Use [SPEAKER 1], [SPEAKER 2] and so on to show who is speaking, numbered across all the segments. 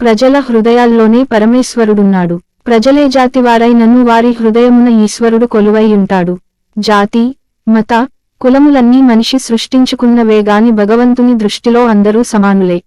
[SPEAKER 1] ప్రజల హృదయాల్లోనే పరమేశ్వరుడున్నాడు. ప్రజలే జాతివారైనను వారి హృదయమున ఈశ్వరుడు కొలువైయుంటాడు జాతి మత కులములన్నీ మనిషి సృష్టించుకున్నవేగాని భగవంతుని దృష్టిలో అందరూ సమానులే.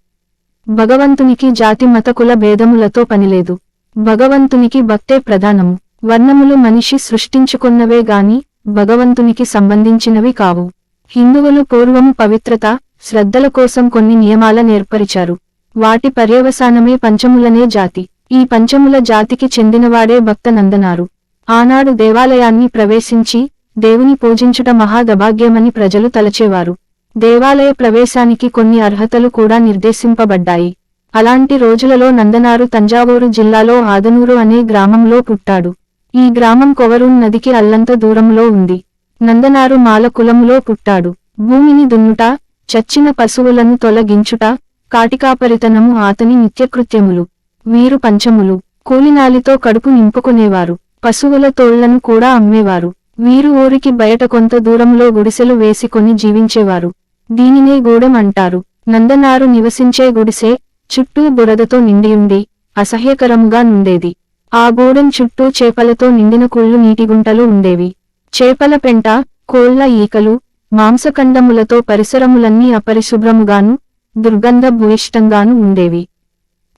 [SPEAKER 1] భగవంతునికి జాతి మత కుల భేదములతో పనిలేదు. భగవంతునికి భక్తే ప్రధానము. వర్ణములు మనిషి సృష్టించుకున్నవే గాని భగవంతునికి సంబంధించినవి కావు. హిందువులు పూర్వము పవిత్రత శ్రద్ధల కోసం కొన్ని నియమాల నేర్పరిచారు వాటి పర్యవసానమే పంచములనే జాతి. ఈ పంచముల జాతికి చెందినవాడే భక్త నందనారు. ఆనాడు దేవాలయాన్ని ప్రవేశించి దేవుని పూజించుట మహాదభాగ్యమని ప్రజలు తలచేవారు. దేవాలయ ప్రవేశానికి కొన్ని అర్హతలు కూడా నిర్దేశింపబడ్డాయి. అలాంటి రోజులలో నందనారు తంజావూరు జిల్లాలో ఆదనూరు అనే గ్రామంలో పుట్టాడు. ఈ గ్రామం కొవరూన్ నదికి అల్లంత దూరంలో ఉంది. నందనారు మాలకులంలో పుట్టాడు. భూమిని దున్నుట చచ్చిన పశువులను తొలగించుట కాటికాపరితనము ఆతని నిత్యకృత్యములు. వీరు పంచములు. కూలినాలితో కడుపు నింపుకునేవారు. పశువుల తోళ్ళను కూడా అమ్మేవారు. వీరు ఊరికి బయట కొంత దూరంలో గుడిసెలు వేసుకొని జీవించేవారు. దీనినే గూడెం అంటారు. నందనారు నివసించే గుడిసె చుట్టూ బురదతో నిండియుండి అసహ్యకరముగా నుండేది. ఆ గూడెం చుట్టూ చేపలతో నిండిన కుళ్ళు నీటిగుంటలు ఉండేవి. చేపల పెంట కోళ్ళ ఈకలు మాంసఖండములతో పరిసరములన్నీ అపరిశుభ్రముగాను దుర్గంధ భూయిష్టంగాను ఉండేవి.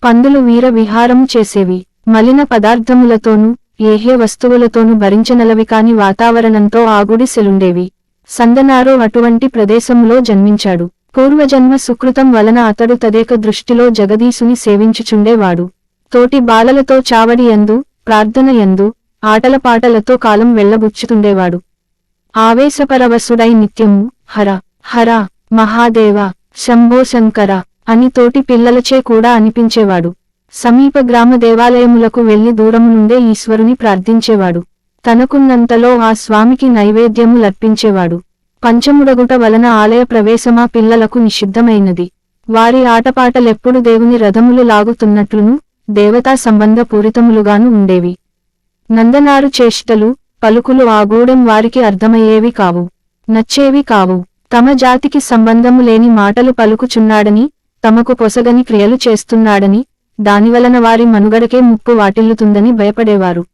[SPEAKER 1] పందులు వీర విహారము చేసేవి. మలిన పదార్థములతోనూ ఏహే వస్తువులతోనూ భరించనలవి కాని వాతావరణంతో ఆగుడిసెలుండేవి సందనారో అటువంటి ప్రదేశంలో జన్మించాడు. పూర్వజన్మ సుకృతం వలన అతడు తదేక దృష్టిలో జగదీశుని సేవించుచుండేవాడు. తోటి బాలలతో చావడి యందు ప్రార్థన యందు ఆటలపాటలతో కాలం వెళ్ళబుచ్చుతుండేవాడు ఆవేశపరవసుడై నిత్యము హర హర మహాదేవ శంభో శంకర అని తోటి పిల్లలచే కూడా అనిపించేవాడు. సమీప గ్రామ దేవాలయములకు వెళ్ళి దూరము నుండే ఈశ్వరుని ప్రార్థించేవాడు. తనకున్నంతలో ఆ స్వామికి నైవేద్యము లర్పించేవాడు. పంచముడగుట వలన ఆలయ ప్రవేశమా పిల్లలకు నిషిద్ధమైనది. వారి ఆటపాటలెప్పుడు దేవుని రథములు లాగుతున్నట్లును దేవతా సంబంధ పూరితములుగాను ఉండేవి. నందనారు చేష్టలు పలుకులు ఆ గూడెం వారికి అర్థమయ్యేవి కావు. నచ్చేవి కావు. తమ జాతికి సంబంధము లేని మాటలు పలుకుచున్నాడని తమకు పొసగని క్రియలు చేస్తున్నాడని దానివలన వారి మనుగడకే ముప్పు వాటిల్లుతుందని భయపడేవారు.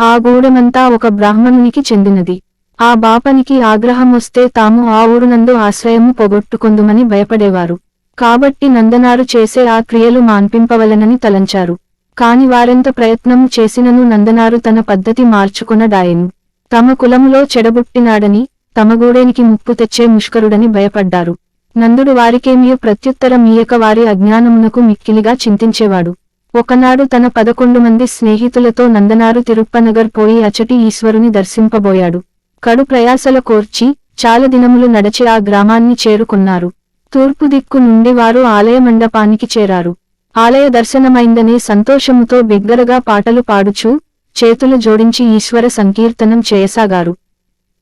[SPEAKER 1] ఆ గూడెమంతా ఒక బ్రాహ్మణునికి చెందినది. ఆ బాపనికి ఆగ్రహం వస్తే తాము ఆ ఊరునందు ఆశ్రయము పొగొట్టుకొందుమని భయపడేవారు. కాబట్టి నందనారు చేసే ఆ క్రియలు మాన్పింపవలనని తలంచారు. కాని వారెంత ప్రయత్నము చేసినను నందనారు తన పద్ధతి మార్చుకున్నడాయెను తమ కులములో చెడబుట్టినాడని తమ గూడేనికి ముప్పు తెచ్చే ముష్కరుడని భయపడ్డారు. నందుడు వారికేమియో ప్రత్యుత్తరమీయక వారి అజ్ఞానమునకు మిక్కిలిగా చింతించేవాడు. ఒకనాడు తన పదకొండు మంది స్నేహితులతో నందనారు తిరుప్పనగర్ పోయి అచటి ఈశ్వరుని దర్శింపబోయాడు. కడు ప్రయాసల కోర్చి చాలా దినములు నడచి ఆ గ్రామాన్ని చేరుకున్నారు. తూర్పు దిక్కు నుండి వారు ఆలయ మండపానికి చేరారు. ఆలయ దర్శనమైందనే సంతోషముతో బిగ్గరగా పాటలు పాడుచూ చేతులు జోడించి ఈశ్వర సంకీర్తనం చేయసాగారు.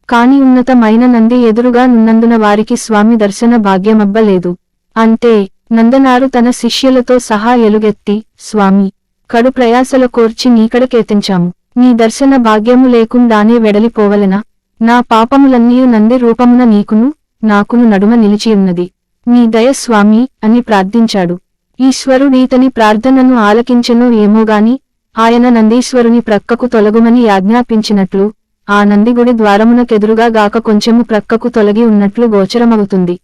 [SPEAKER 1] కాని ఉన్నతమైన నంది ఎదురుగా నున్నందున వారికి స్వామి దర్శన భాగ్యమబ్బలేదు. అంతే నందనారు తన శిష్యులతో సహా ఎలుగెత్తి స్వామి కడు ప్రయాసల కోర్చి నీకడకేతించాము. నీ దర్శన భాగ్యము లేకుండానే వెడలిపోవలెనా? నా పాపములన్నీయు నంది రూపమున నీకును నాకును నడుమ నిలిచియున్నది. నీ దయ స్వామి అని ప్రార్థించాడు. ఈశ్వరుడీతని ప్రార్థనను ఆలకించెను ఏమోగాని ఆయన నందీశ్వరుని ప్రక్కకు తొలగుమని యాజ్ఞాపించినట్లు ఆ నందిగుడి ద్వారమునకెదురుగా గాక కొంచెము ప్రక్కకు తొలగి ఉన్నట్లు గోచరమవుతుంది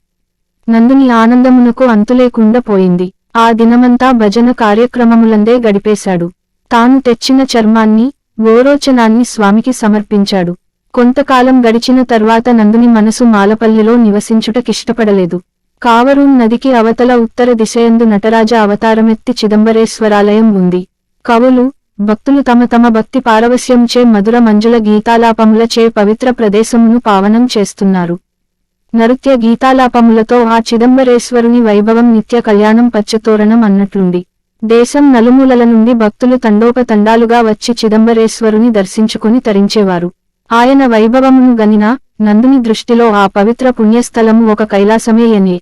[SPEAKER 1] నందుని ఆనందమునకు అంతులేకుండా పోయింది. ఆ దినమంతా భజన కార్యక్రమములందే గడిపేశాడు. తాను తెచ్చిన చర్మాన్ని గోరోచనాన్ని స్వామికి సమర్పించాడు. కొంతకాలం గడిచిన తర్వాత నందుని మనసు మాలపల్లిలో నివసించుటకిష్టపడలేదు. కావరూన్ నదికి అవతల ఉత్తర దిశయందు నటరాజ అవతారమెత్తి చిదంబరేశ్వరాలయం ఉంది. కవులు భక్తులు తమ తమ భక్తి పారవస్యంచే మధుర మంజుల గీతాలాపములచే పవిత్ర ప్రదేశమును పావనం చేస్తున్నారు. నృత్య గీతాలాపములతో ఆ చిదంబరేశ్వరుని వైభవం నిత్య కళ్యాణం పచ్చతోరణం అన్నట్లుంది. దేశం నలుమూలల నుండి భక్తులు తండోపతండాలుగా వచ్చి చిదంబరేశ్వరుని దర్శించుకుని తరించేవారు. ఆయన వైభవమును గనిన నందుని దృష్టిలో ఆ పవిత్ర పుణ్యస్థలము ఒక కైలాసమే అనే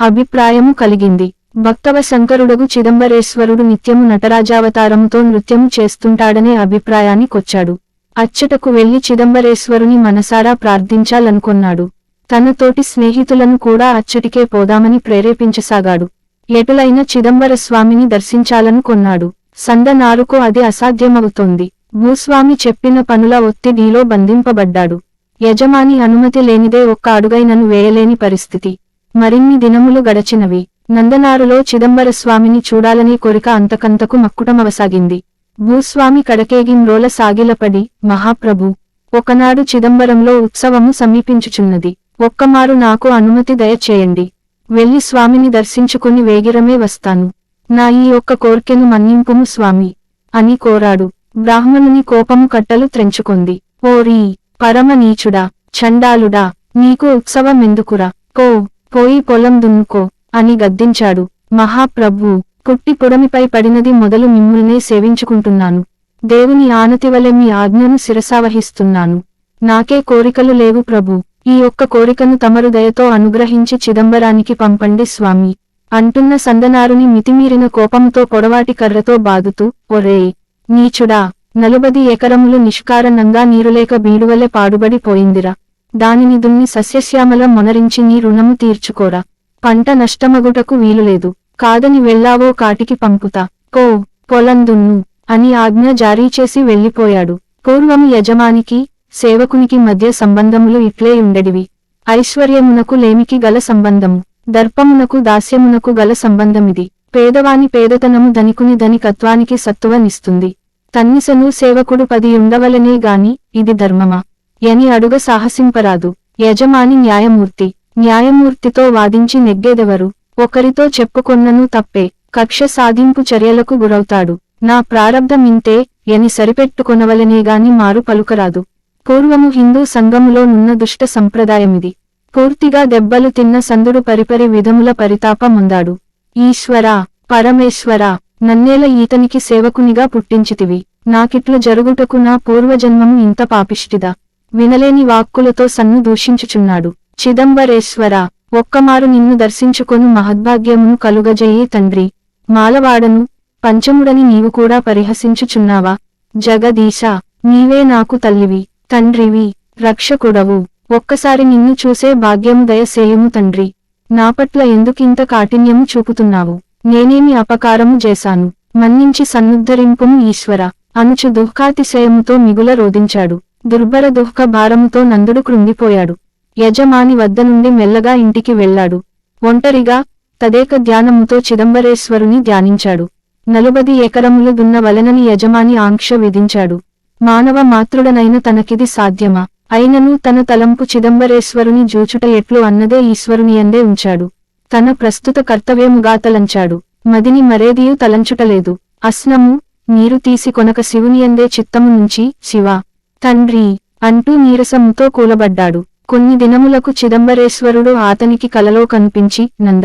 [SPEAKER 1] అభిప్రాయము కలిగింది. భక్తవ శంకరుడగు చిదంబరేశ్వరుడు నిత్యము నటరాజావతారంతో నృత్యము చేస్తుంటాడనే అభిప్రాయానికొచ్చాడు అచ్చటకు వెళ్ళి చిదంబరేశ్వరుని మనసారా ప్రార్థించాలనుకొన్నాడు. తనతోటి స్నేహితులను కూడా అచ్చటికే పోదామని ప్రేరేపించసాగాడు. ఎటులైన చిదంబరస్వామిని దర్శించాలనుకొన్నాడు. సందనారుకు అది అసాధ్యమవుతోంది. భూస్వామి చెప్పిన పనుల ఒత్తిడిలో బంధింపబడ్డాడు. యజమాని అనుమతి లేనిదే ఒక్క అడుగైనను వేయలేని పరిస్థితి. మరిన్ని దినములు గడచినవి. నందనారులో చిదంబరస్వామిని చూడాలనే కోరిక అంతకంతకు మక్కుటమవసాగింది. భూస్వామి కడకేగింరోల సాగిలపడి మహాప్రభు ఒకనాడు చిదంబరంలో ఉత్సవము సమీపించుచున్నది. ఒక్కమారు నాకు అనుమతి దయచేయండి. వెళ్ళి స్వామిని దర్శించుకుని వేగిరమే వస్తాను. నా ఈ ఒక్క కోర్కెను మన్నింపుము స్వామి అని కోరాడు. బ్రాహ్మణుని కోపము కట్టలు త్రెంచుకొంది. ఓరీ పరమ నీచుడా చండాలుడా నీకు ఉత్సవమెందుకురా? కో పోయి పొలం దున్నుకో. అని గద్దించాడు. మహాప్రభు కుట్టి పుడమిపై పడినది మొదలు మిమ్ముల్నే సేవించుకుంటున్నాను. దేవుని ఆనతివలె మీ ఆజ్ఞను శిరసావహిస్తున్నాను. నాకే కోరికలు లేవు ప్రభు. ఈ ఒక్క కోరికను తమరు దయతో అనుగ్రహించి చిదంబరానికి పంపండి స్వామి. అంటున్న సందనారుని మితిమీరిన కోపంతో పొడవాటి కర్రతో బాదుతూ ఒరే నీచుడా నలుబది ఎకరములు నిష్కారణంగా నీరులేక బీడువలె పాడుబడి పోయిందిరా. దానిని దున్ని సస్యశ్యామల మొనరించి నీ రుణము తీర్చుకోరా. పంట నష్టమగుటకు వీలులేదు. కాదని వెళ్ళావో కాటికి పంపుతా. కో పొలందున్ను అని ఆజ్ఞ జారీ చేసి వెళ్ళిపోయాడు. పూర్వం యజమానికి సేవకునికి మధ్య సంబంధములు ఇట్లే ఉండడివి ఐశ్వర్యమునకు లేమికి గల సంబంధము. దర్పమునకు దాస్యమునకు గల సంబంధమిది. పేదవాని పేదతనము ధనికుని ధనికత్వానికి సత్తువనిస్తుంది. తన్నిసను సేవకుడు పది ఉండవలనే గాని ఇది ధర్మమా? ఎని అడుగ సాహసింపరాదు. యజమాని న్యాయమూర్తి. న్యాయమూర్తితో వాదించి నెగ్గేదెవరు? ఒకరితో చెప్పుకొన్నను తప్పే. కక్ష సాధింపు చర్యలకు గురవుతాడు. నా ప్రారబ్ధమింతే ఎని సరిపెట్టుకొనవలనేగాని మారు పలుకరాదు. పూర్వము హిందూ సంఘములో నున్న దుష్ట సంప్రదాయమిది. పూర్తిగా దెబ్బలు తిన్న సందుడు పరిపరి విధముల పరితాపముందాడు. ఈశ్వరా పరమేశ్వరా నన్నేల ఈతనికి సేవకునిగా పుట్టించితివి. నాకిట్లు జరుగుటకు నా పూర్వజన్మము ఇంత పాపిష్టిదా? వినలేని వాక్కులతో సన్ను దూషించుచున్నాడు. చిదంబరేశ్వరా ఒక్కమారు నిన్ను దర్శించుకొను మహద్భాగ్యమును కలుగజేయి తండ్రి. మాలవాడను పంచముడని నీవు కూడా పరిహసించుచున్నావా? జగదీశా నీవే నాకు తల్లివి తండ్రివి రక్షకుడవు. ఒక్కసారి నిన్ను చూసే భాగ్యము దయసేయము తండ్రి. నాపట్ల ఎందుకింత కాఠిన్యము చూపుతున్నావు? నేనేమి అపకారము చేశాను? మన్నించి సన్నుద్ధరింపుము ఈశ్వర. అనుచు దుఃఖాతిశయముతో మిగుల రోధించాడు. దుర్భర దుఃఖ భారముతో నందుడు కృంగిపోయాడు. యజమాని వద్ద నుండి మెల్లగా ఇంటికి వెళ్ళాడు. ఒంటరిగా తదేక ధ్యానముతో చిదంబరేశ్వరుని ధ్యానించాడు. నలుబది ఎకరములు దున్న వలనని యజమాని ఆంక్ష విధించాడు. మానవ మాతృడనైన తనకిది సాధ్యమా? అయినను తన తలంపు చిదంబరేశ్వరుని జూచుట ఎట్లు అన్నదే ఈశ్వరుని అందే ఉంచాడు. తన ప్రస్తుత కర్తవ్యముగా తలంచాడు మదిని మరేదియు తలంచుటలేదు అస్నము నీరు తీసి కొనక శివునియందే చిత్తము నుంచి శివ తండ్రి అంటూ నీరసముతో కూలబడ్డాడు. కొన్ని దినములకు చిదంబరేశ్వరుడు ఆతనికి కలలో కనిపించి నంద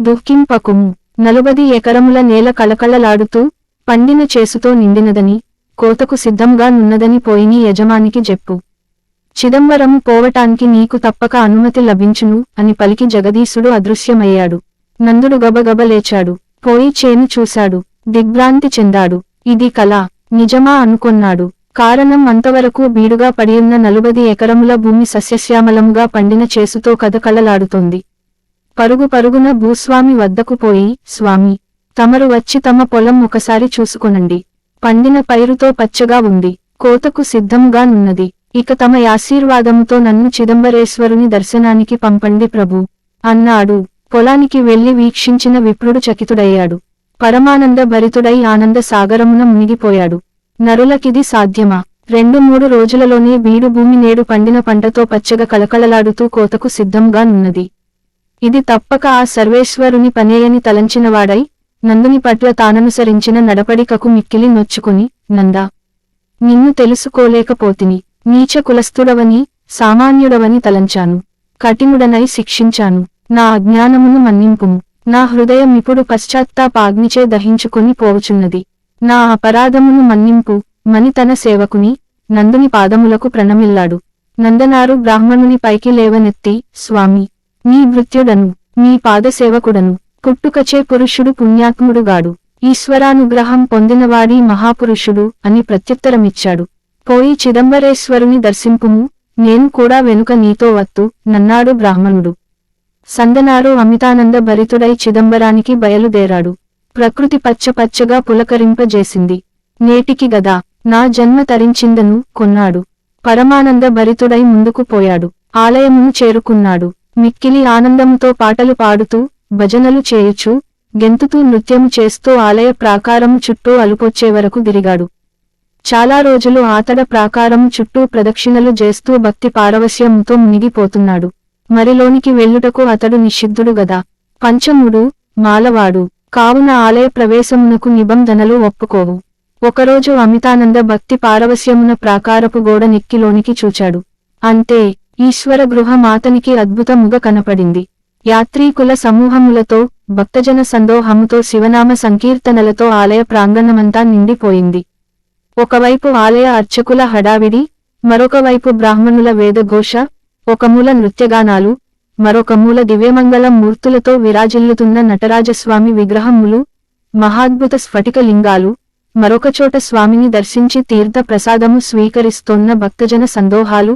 [SPEAKER 1] దుఃఖింపకుము. నలుబది ఎకరముల నేల కళకళలాడుతూ పండిన చేసుతో నిండినదని కోతకు సిద్ధంగా నున్నదని పోయిని యజమానికి చెప్పు. చిదంబరము పోవటానికి నీకు తప్పక అనుమతి లభించును అని పలికి జగదీశుడు అదృశ్యమయ్యాడు. నందుడు గబగబ లేచాడు. పోయి చేను చూశాడు. దిగ్భ్రాంతి చెందాడు. ఇది కళ నిజమా అనుకొన్నాడు. కారణం అంతవరకు బీడుగా పడియున్న నలుబది ఎకరముల భూమి సస్యశ్యామలముగా పండిన చేసుతో కథకళలాడుతోంది పరుగు పరుగున భూస్వామి వద్దకు పోయి స్వామి తమరు వచ్చి తమ పొలం ఒకసారి చూసుకొనండి. పండిన పైరుతో పచ్చగా ఉంది కోతకు సిద్ధంగా నున్నది. ఇక తమ ఆశీర్వాదముతో నన్ను చిదంబరేశ్వరుని దర్శనానికి పంపండి ప్రభు అన్నాడు. పొలానికి వెళ్ళి వీక్షించిన విప్రుడు చకితుడయ్యాడు. పరమానంద భరితుడై ఆనంద సాగరమున మునిగిపోయాడు. నరులకిది సాధ్యమా? రెండు మూడు రోజులలోనే బీడు భూమి నేడు పండిన పంటతో పచ్చగా కలకలలాడుతూ కోతకు సిద్ధంగా నున్నది. ఇది తప్పక ఆ సర్వేశ్వరుని పనేయని తలంచినవాడై నందుని పట్ల తాననుసరించిన నడపడికకు మిక్కిలి నొచ్చుకుని నందా నిన్ను తెలుసుకోలేకపోతిని నీచ కులస్థుడవని సామాన్యుడవని తలంచాను. కఠినుడనై శిక్షించాను. నా అజ్ఞానమును మన్నింపుము. నా హృదయం ఇప్పుడు పశ్చాత్తాపాగ్నిచే దహించుకుని పోవుచున్నది. నా అపరాధమును మన్నింపు. మని తన సేవకుని నందుని పాదములకు ప్రణమిల్లాడు. నందనారు బ్రాహ్మణుని పైకి లేవనెత్తి స్వామి నీ భృత్యుడను నీ పాదసేవకుడను పుట్టుకచే పురుషుడు పుణ్యాత్ముడుగాడు. ఈశ్వరానుగ్రహం పొందినవాడి మహాపురుషుడు అని ప్రత్యుత్తరమిచ్చాడు. పోయి చిదంబరేశ్వరుని దర్శింపుము. నేను కూడా వెనుక నీతో వత్తు నన్నాడు బ్రాహ్మణుడు సందనారు అమితానంద భరితుడై చిదంబరానికి బయలుదేరాడు. ప్రకృతి పచ్చపచ్చగా పులకరింపజేసింది. నేటికి గదా నా జన్మ తరించిందను కొన్నాడు. పరమానంద భరితుడై ముందుకు పోయాడు. ఆలయమును చేరుకున్నాడు. మిక్కిలి ఆనందంతో పాటలు పాడుతూ భజనలు చేయుచూ గెంతుతూ నృత్యము చేస్తూ ఆలయ ప్రాకారము చుట్టూ అలుపొచ్చే వరకు తిరిగాడు. చాలా రోజులు ఆతడ ప్రాకారము చుట్టూ ప్రదక్షిణలు చేస్తూ భక్తి పారవశ్యంతో మునిగిపోతున్నాడు. మరిలోనికి వెళ్ళుటకు అతడు నిషిద్ధుడు గదా. పంచముడు మాలవాడు. కావున ఆలయ ప్రవేశమునకు నిబంధనలు ఒప్పుకోవు. ఒకరోజు అమితానంద భక్తి పారవస్యమున ప్రాకారపు గోడ నిక్కిలోనికి చూచాడు. అంతే ఈశ్వర గృహం అతనికి అద్భుతముగా కనపడింది. యాత్రీకుల సమూహములతో భక్తజన సందోహముతో శివనామ సంకీర్తనలతో ఆలయ ప్రాంగణమంతా నిండిపోయింది. ఒకవైపు ఆలయ అర్చకుల హడావిడి మరొక వైపు బ్రాహ్మణుల వేదఘోష ఒకమూల నృత్యగానాలు మరొక మూల దివ్యమంగళం మూర్తులతో విరాజిల్లుతున్న నటరాజస్వామి విగ్రహములు మహాద్భుత స్ఫటిక లింగాలు మరొకచోట స్వామిని దర్శించి తీర్థ ప్రసాదము స్వీకరిస్తోన్న భక్తజన సందోహాలు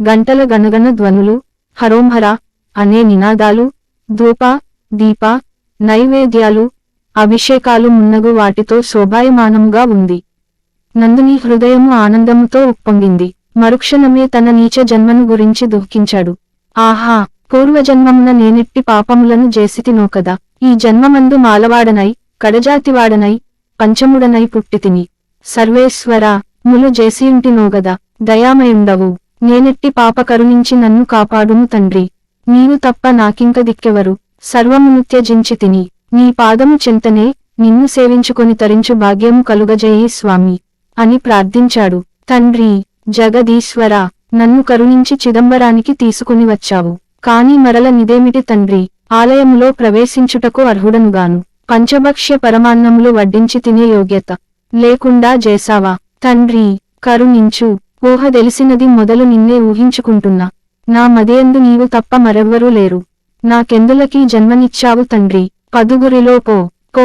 [SPEAKER 1] గంటల గణగణ ధ్వనులు హరోంహర అనే నినాదాలు ధూప దీప నైవేద్యాలు అభిషేకాలు మున్నగు వాటితో శోభాయమానంగా ఉంది. నందుని హృదయము ఆనందముతో ఉప్పొంగింది. మరుక్షణమే తన నీచ జన్మను గురించి దుఃఖించాడు. ఆహా! పూర్వజన్మమున నేనెట్టి పాపములను చేసితినో కదా. ఈ జన్మమందు మాలవాడనై కడజాతివాడనై పంచముడనై పుట్టితిని. సర్వేశ్వర ములు జేసియుంటినోగదా దయామయుండవు. నేనెట్టి పాప కరుణించి నన్ను కాపాడుము తండ్రి. నీవు తప్ప నాకింక దిక్కెవరు. సర్వమునుత్యజించితిని తిని నీ పాదము చింతనే నిన్ను సేవించుకొని తరించు భాగ్యము కలుగజేయి స్వామి అని ప్రార్థించాడు. తండ్రి జగదీశ్వర నన్ను కరుణించి చిదంబరానికి తీసుకుని వచ్చావు. కాని మరల నిదేమిటి తండ్రి ఆలయములో ప్రవేశించుటకు అర్హుడనుగాను. పంచభక్ష్య పరమాన్నములు వడ్డించి తినే యోగ్యత లేకుండా జేసావా తండ్రి కరుణించు. ఊహ తెలిసినది మొదలు నిన్నే ఊహించుకుంటున్నా. నా మదేందు నీవు తప్ప మరెవ్వరూ లేరు. నాకెందులకీ జన్మనిచ్చావు తండ్రి? పదుగురిలో పో. పో.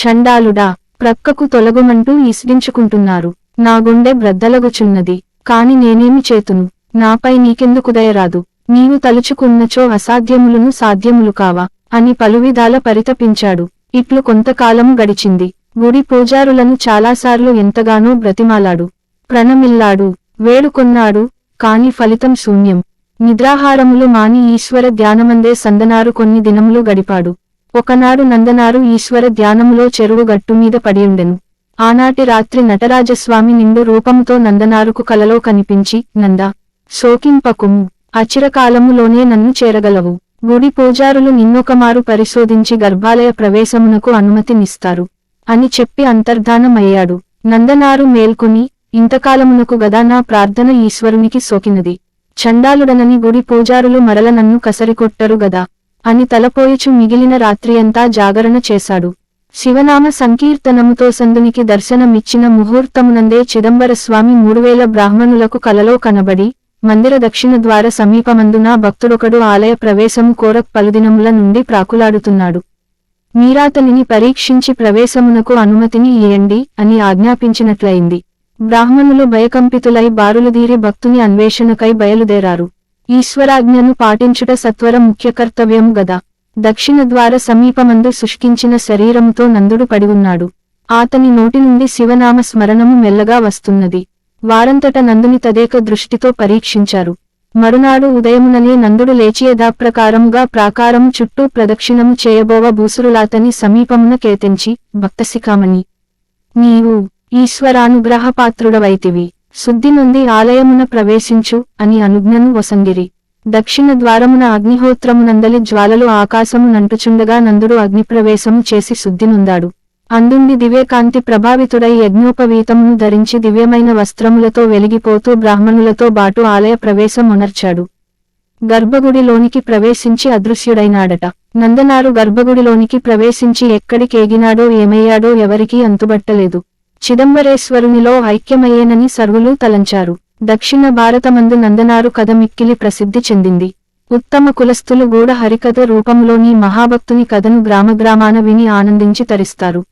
[SPEAKER 1] చండాలుడా. ప్రక్కకు తొలగుమంటూ ఇసిగించుకుంటున్నారు నా గుండె బ్రద్దలగుచున్నది. కాని నేనేమి చేతును? నాపై నీకెందుకు దయరాదు నీవు తలుచుకున్నచో అసాధ్యములను సాధ్యములు కావా అని పలువిధాల పరితపించాడు. ఇట్లు కొంతకాలము గడిచింది. గుడి పూజారులను చాలాసార్లు ఎంతగానో బ్రతిమాలాడు. ప్రణమిల్లాడు. వేడుకొన్నాడు కాని ఫలితం శూన్యం. నిద్రాహారములు మాని ఈశ్వర ధ్యానమందే సందనారు కొన్ని దినములు గడిపాడు. ఒకనాడు నందనారు ఈశ్వర ధ్యానములో చెరువు గట్టుమీద పడియుండెను. ఆనాటి రాత్రి నటరాజస్వామి నిండు రూపముతో నందనారుకు కలలో కనిపించి నంద శోకింపకుము. అచిరకాలములోనే నన్ను చేరగలవు. గుడి పూజారులు నిన్నొకమారు పరిశోధించి గర్భాలయ ప్రవేశమునకు అనుమతినిస్తారు. అని చెప్పి అంతర్ధానమయ్యాడు. నందనారు మేల్కొని ఇంతకాలమునకు గదా నా ప్రార్థన ఈశ్వరునికి సోకినది. చండాలుడనని గుడి పూజారులు మరల నన్ను కసరికొట్టరు గదా. అని తలపోయుచు మిగిలిన రాత్రియంతా జాగరణ చేశాడు. శివనామ సంకీర్తనముతో సందునికి దర్శనమిచ్చిన ముహూర్తమునందే చిదంబర స్వామి మూడువేల బ్రాహ్మణులకు కలలో కనబడి మందిర దక్షిణ ద్వార సమీపమందున భక్తుడొకడు ఆలయ ప్రవేశము కోరక్ పలుదినముల నుండి ప్రాకులాడుతున్నాడు. మీరాతనిని పరీక్షించి ప్రవేశమునకు అనుమతిని ఇయ్యండి అని ఆజ్ఞాపించినట్లయింది. బ్రాహ్మణులు భయకంపితులై బారులుదీరి భక్తుని అన్వేషణకై బయలుదేరారు. ఈశ్వరాజ్ఞను పాటించుట సత్వర ముఖ్యకర్తవ్యము గదా. దక్షిణ ద్వార సమీపమందు శుష్కించిన శరీరముతో నందుడు పడివున్నాడు. ఆతని నోటి నుండి శివనామ స్మరణము మెల్లగా వస్తున్నది. వారంతట నందుని తదేక దృష్టితో పరీక్షించారు. మరునాడు ఉదయముననే నందుడు లేచి యథాప్రకారముగా ప్రాకారం చుట్టూ ప్రదక్షిణము చేయబోవ భూసురులాతని సమీపమున కేతించి భక్తశిఖామణి నీవు ఈశ్వరానుగ్రహపాత్రుడవైతివి శుద్ధి నుండి ఆలయమున ప్రవేశించు అని అనుజ్ఞను వసంగిరి. దక్షిణ ద్వారమున అగ్నిహోత్రమునందలి జ్వాలలు ఆకాశము నంటుచుండగా నందుడు అగ్నిప్రవేశము చేసి శుద్ధినుందాడు అందుండి దివ్యకాంతి ప్రభావితుడై యజ్ఞోపవీతమును ధరించి దివ్యమైన వస్త్రములతో వెలిగిపోతూ బ్రాహ్మణులతో బాటు ఆలయ ప్రవేశం ఉనర్చాడు గర్భగుడిలోనికి ప్రవేశించి అదృశ్యుడైనాడట. నందనారు గర్భగుడిలోనికి ప్రవేశించి ఎక్కడికేగినాడో ఏమయ్యాడో ఎవరికీ అంతుబట్టలేదు. చిదంబరేశ్వరునిలో ఐక్యమయ్యేనని సర్వులు తలంచారు. దక్షిణ భారతమందు నందనారు కథ మిక్కిలి ప్రసిద్ధి చెందింది. ఉత్తమ కులస్థులు గూఢ హరికథ రూపంలోని మహాభక్తుని కథను గ్రామగ్రామాన విని ఆనందించి తరిస్తారు.